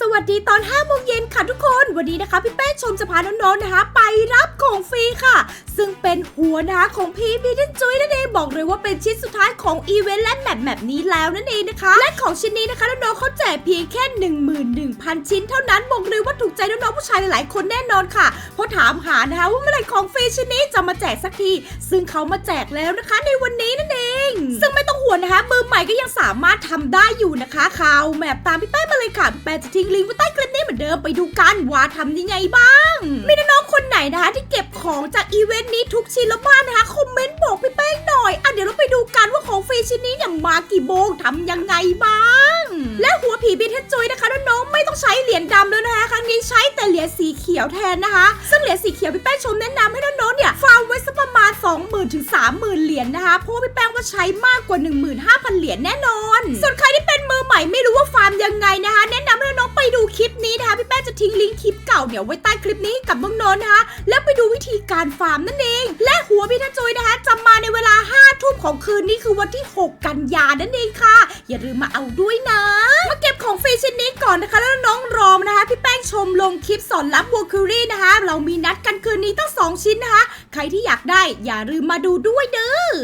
สวัสดีตอน5โมงเย็นค่ะทุกคน วันนี้นะคะพี่แป้งชมจะพาน้องๆนะคะ ไปรับของฟรีค่ะ ซึ่งเป็นหัวนะคะของพี่พีทันจุ้ยนั่นเองบอกเลยว่าเป็นชิ้นสุดท้ายของอีเวนต์และแมปแมปนี้แล้วนั่นเองนะคะ และของชิ้นนี้นะคะน้องๆเขาแจกเพียงแค่ 11,000 ชิ้นเท่านั้นบอกเลยว่าถูกใจน้องๆผู้ชายหลายๆคนแน่นอนค่ะเพราะถามหานะคะว่าเมื่อไหร่ของฟรีชิ้นนี้จะมาแจกสักที ซึ่งเขามาแจกแล้วนะคะ ในวันนี้ นนเองซึ่งไม่ต้องห่วงนะคะมือใหม่ก็ยังสามารถทำได้อยู่นะคะข่าวแมปตามพี่แป้งมาเลยค่ะพี่แป้งจะทิ้งลิงก์ไว้ใต้คลิปนี้เหมือนเดิมไปดูกันว่าทำยังไงบ้างมีน้องๆคนไหนนะคะที่เก็บของจากอีเวนต์นี้ทุกชิ้นแล้วบ้างนะคะคอมเมนต์บอกพี่แป้งหน่อยอะเดี๋ยวเราไปดูกันว่าของฟรีชิ้นนี้เนี่ยมากี่โมงทำยังไงบ้าง และหัวผีบินเทจุยนะคะน้องๆไม่ต้องใช้เหรียญดำแล้วนะคะครั้งนี้ใช้แต่เหรียญสีเขียวแทนนะคะ ซึ่งเหรียญสีเขียวพี่แป้งชมแนะนำให้น้อง 20,000ถึง30,000 เหรียญนะคะเพราะว่าพี่แป้งว่าใช้มากกว่า 15,000 เหรียญแน่นอน ส่วนใครที่เป็นมือใหม่ไม่รู้ว่าฟาร์มยังไงนะคะ แนะนำให้น้องๆไปดูคลิปนี้นะคะพี่แป้งจะทิ้งลิงก์คลิปเก่าเนี่ยไว้ใต้คลิปนี้ให้กับน้องๆนะคะ แล้วไปดูวิธีการฟาร์มนั่นเอง และหัวพี่ทันจุยนะคะจะมาในเวลา5ทุ่มของคืนนี้คือวันที่ 6 กันยานั่นเองค่ะ อย่าลืมมาเอาด้วยนะมาเก็บของฟรีชิ้นนี้ก่อนนะคะแล้ว มลงคลิปสอนลับวัวคิรี่นะคะ เรามีนัดกันคืนนี้ตั้งสองชิ้นนะคะ ใครที่อยากได้อย่าลืมมาดูด้วยเด้อ